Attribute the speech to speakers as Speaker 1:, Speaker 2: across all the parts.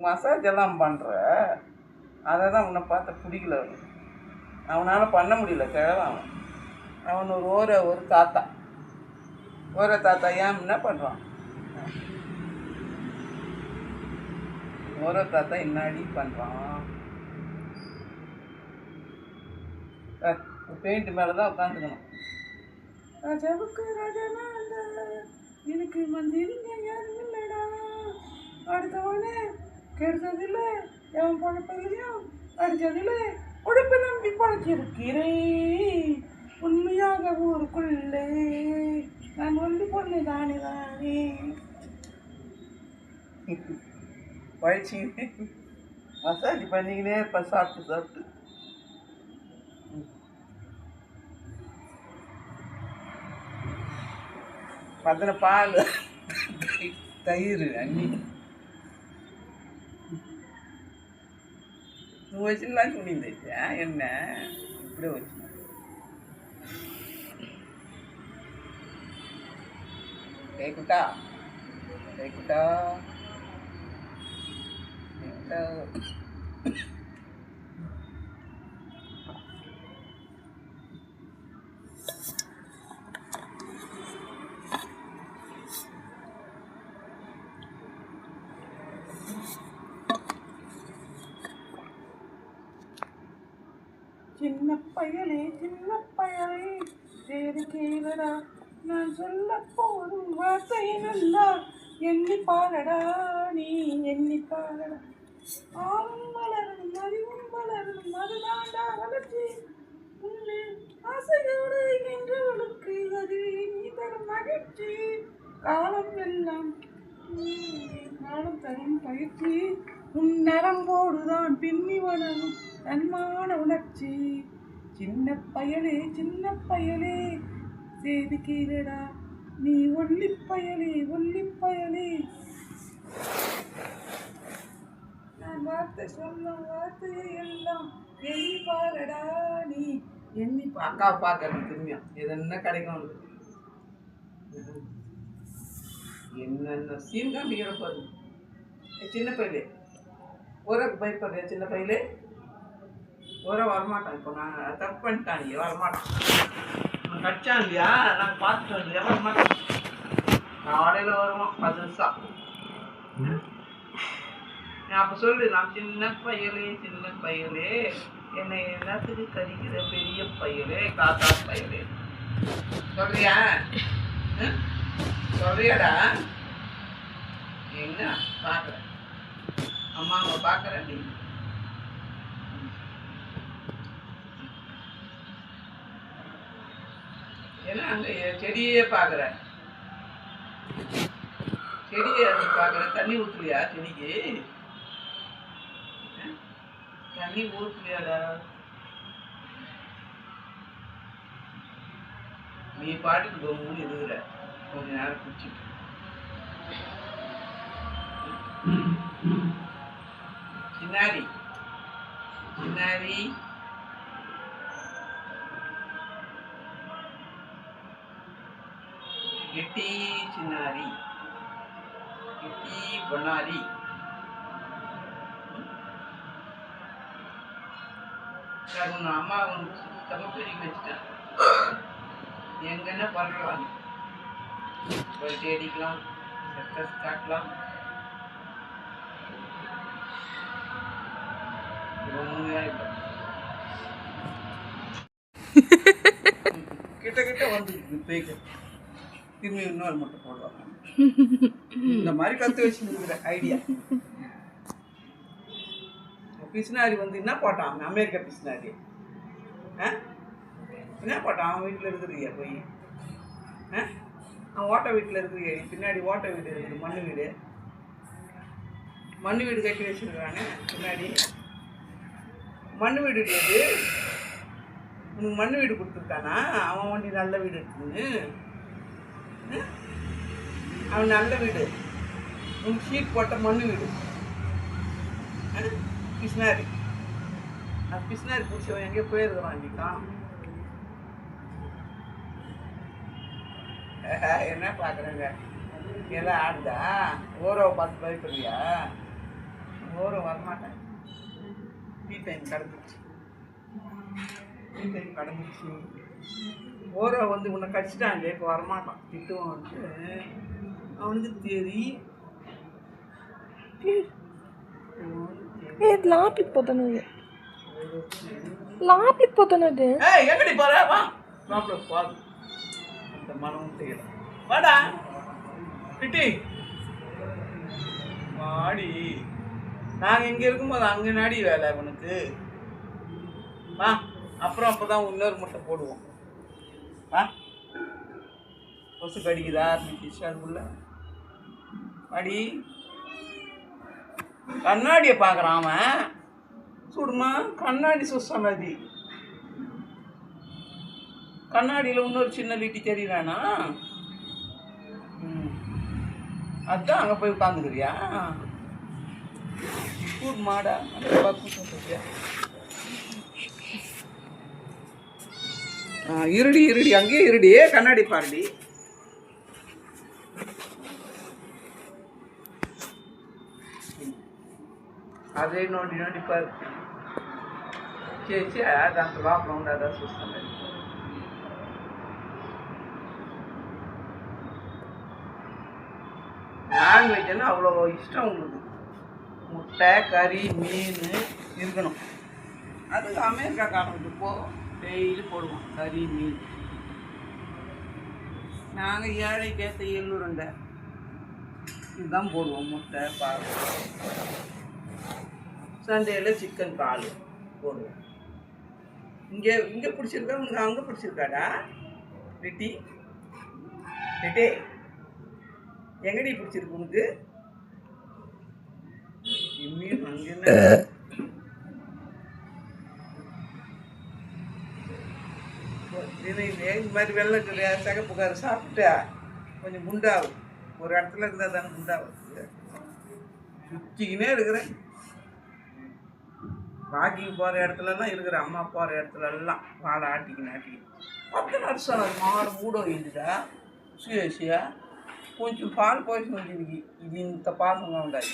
Speaker 1: Massage எல்லாம் பண்ணுற அதை தான் உன்னை பார்த்த பிடிக்கல அவனுக்கு அவனால் பண்ண முடியல கிழவன் அவன். அவன் ஒரு ஓர ஒரு தாத்தா. ஓர தாத்தா ஏன் என்ன பண்ணுறான் ஓர தாத்தா என்னாடி பண்ணுறான் பெயிண்ட் மேலே தான் உட்காந்துக்கணும் ராஜாவுக்கு ராஜானா எனக்கு மந்திரிங்க யாரும் இல்லைடா. அடுத்தவனே கெடுத்ததில்லை எவன் பழப்பதிலையும் அடித்ததில்லை உழைப்பு நம்பி பழச்சிருக்கிறேன் உண்மையாக ஊருக்குள்ளே நான் ஒன்று பொண்ணு தானே தானே. பழிச்சு மசாஜ் பண்ணிக்கினே இருப்பேன் சாப்பிட்டு சாப்பிட்டு. பத்தின பால் தயிர் அன்னி నువ్వు వచ్చిన ఉండింది ఎన్న ఇప్పుడే వచ్చిన. లేకుంటా లేకుంటా లేకుంటా சின்ன பயலே சின்ன பயலே. வேறு கேளடா நான் சொல்ல போதும் வார்த்தை நல்லா எண்ணி பாரடா நீ எண்ணி பாரடா ஆவும் வளரும் அறிவும் வளரும் அதுதாண்டா வளர்ச்சி. உன்னை ஆசையோடு நின்றவளுக்கு அது நீ தரும் மகிழ்ச்சி. காலம் எல்லாம் காலம் தரும் பயிற்சி. உன் நரம்போடுதான் பின்னி வளரும். தன்மான உணர்ச்சி. சின்ன பயலே சின்ன பயலே. செய்து கீழடா நீ ஒல்லி பயலே ஒல்லி பயலே. நான் வார்த்தை சொன்ன வார்த்தையை எல்லாம் எண்ணி பாருடா நீ. எண்ணி பா- அக்கா பார்க்கறது திரும்பியும் இது என்ன கிடைக்கும் என்னென்ன? சீன் காமிக்கிற பாரு சின்ன பையலே. ஊருக்கு பயப்படுறியா சின்ன பையில. ஊரை வரமாட்டான் இப்போ நான். தப்பு பண்ணிட்டான் இல்லையா வரமாட்டான். அவன் கடிச்சான் இல்லையா? நாங்கள் பார்த்துட்டோம் இல்லையா வரமாட்டான். காலையில் வருவோம் பத்து நிமிஷம் நான் அப்போ சொல்லு நான் சின்ன பையலே சின்ன பையலே. என்னை எல்லாத்துக்கு கடிக்கிற பெரிய பையலே காத்தா பையலே. சொல்றியா? ம்? சொல்றியாடா? என்ன? பார்க்குறேன் அம்மா அவங்க பார்க்குறேன் நீ என்ன அங்கே செடியே பார்க்குறேன் செடியை அது பார்க்குறேன் தண்ணி ஊற்றுலையா செடிக்கு? தண்ணி ஊற்றுலையாடா நீ பாட்டுக்கு கம்முன்னு இருக்கிற கொஞ்ச நேரம் குடிச்சிட்டு. சின்னாரி சின்னாரி గిట్టి చిన్నారి గిట్టి బొన్నారి சார் உன் அம்மா வந்து சுத்தமாக பெருகி வச்சுட்டேன் எங்கன்னா பறக்கலாம் போய் தேடிக்கலாம் சக்ஸஸ் காட்டலாம் கிட்ட கிட்ட வந்து பேய்க்கு. திரும்பி இன்னொரு முட்டை போடுவாங்க. இந்த மாதிரி கற்று வச்சுருக்கிற ஐடியா பிஸ்னாரி வந்து என்ன போட்டான்? அமெரிக்கா பிஸ்னாரி ஆ? என்ன போட்டான்? அவன் வீட்டில் இருக்கிறியா போய்? ஆ? அவன் ஓட்ட வீட்டில் இருக்கிறியா? பின்னாடி ஓட்ட வீடு இருக்குது மண்ணு வீடு. மண்ணு வீடு கட்டி வச்சுருக்கானே பின்னாடி. மண் வீடு இருக்குது. உனக்கு மண் வீடு கொடுத்துருக்கானா? அவன் வண்டி நல்ல வீடு இருக்குன்னு. அவன் நல்ல வீடு. உனக்கு ஷீட் போட்ட மண் வீடு. ஆ? பிஸ்னாரி அது பிஸ்னாரி பிடிச்சவன் எங்கேயோ போயிருக்கிறான் இன்னைக்கான் என்ன பார்க்குறேங்க? எல்லாம் ஆடுதா? ஓரவை பார்த்து பயப்படுறியா ஓரம் வரமாட்டேன். டீ டைம் கிடந்துச்சு டீ டைம் கடந்துச்சு ஓரோ வந்து உன்னை கடிச்சிட்டாங்க இப்போ வரமாட்டான். திட்டுவான் வந்து. அவனுக்கு
Speaker 2: தெரி ஏ லாபிக் போத்தனது லாபிக்
Speaker 1: போத்தனது எங்கடி போற? வா. மாப்ள பாரு அந்த மனமும் தெரியல வாடா. கிட்டி மாடி நாங்கள் இங்கே இருக்கும்போது அங்கே நாடி வேலை உனக்கு வா அப்புறம் அப்போ தான் இன்னொரு முட்டை போடுவோம். வா. கொசு கடிக்குதா? ஆரம்பிச்சிச்சு அதுக்குள்ள வாடி. கண்ணாடியை பார்க்குறான் அவன். சுடுமா? கண்ணாடி சுசமதி கண்ணாடியில் இன்னொரு சின்ன வீட்டு தெரியறானா ம். அதான் அங்கே போய் உட்காந்துக்கிறியா கூடு மாடா அங்கே பார்த்து சொல்றியா ஆ இருடி இருடி அங்கேயே இருடி கண்ணாடி பாருடி అదే నోటి నోటి పర్ చేసి దాంట్లో లోపల ఉండదా చూస్తాను நான்வெஜ்னா அவ்வளோ இஷ்டம் உங்களுக்கு முட்டை கறி மீன் இருக்கணும். அது அமெரிக்கா காரணத்துக்கு போ டெய்லி போடுவோம் கறி மீன். நாங்கள் ஏழைக்கு ஏற்ற எள்ளுருண்டை. இதுதான் போடுவோம் முட்டை பால். சண்டேயில் சிக்கன் பால் போடுவோம். இங்கே இங்கே பிடிச்சிருக்கா? உனக்கு அங்கே பிடிச்சிருக்காடா? ரெட்டி? ரெட்டே? எங்கடி பிடிச்சிருக்கு உனக்கு? இந்த மாதிரி வெள்ளை சகப்புக்கார சாப்பிட்டா கொஞ்சம் குண்டாகும் ஒரு இடத்துல இருந்தால் தானே சுற்றிக்கினே இருக்கிறேன் வாக்கிங் போகிற இடத்துலலாம் இருக்கிற அம்மா போகிற இடத்துலலாம் வாழை ஆட்டிக்கின்னு ஆட்டிக்கின்னு பத்து வருஷம் மாடு மூட வைந்துடா சுயசியா கொஞ்சம் பால் போயிட்டு வந்துருக்கு. இது இந்த பாசம் தான்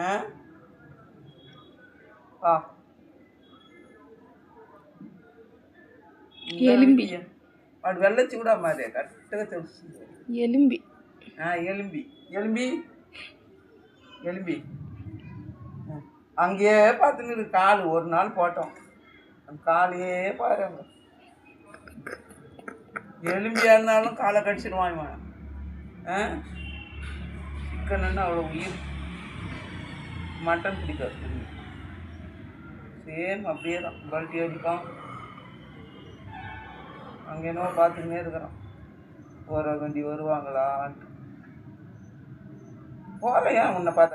Speaker 1: ఆ. ఇంకా
Speaker 2: ఎలింబి.
Speaker 1: వాడు వెళ్ళొచ్చు కూడా మాదే కరెక్ట్గా తెలుస్తుంది
Speaker 2: ఎలింబి
Speaker 1: ஆ எலும்பி எலும்பி எலும்பி ம். அங்கேயே பார்த்துன்னு இருக்கு கால் ஒரு நாள் போட்டோம் அந்த காலையே பாருங்க எலும்பியாக இருந்தாலும் காலை கடிச்சிடுவான் இவன் ஆ சிக்கனுன்னு அவ்வளோ உயிர் மட்டன் பிடிக்காது. சேம் அப்படியே தான். பல்ட்டி அடிப்பான். அங்கே என்னவோ பார்த்துக்கினே இருக்கிறான். போகிற வண்டி வருவாங்களான்ட்டு. போகலையா உன்னை பார்த்து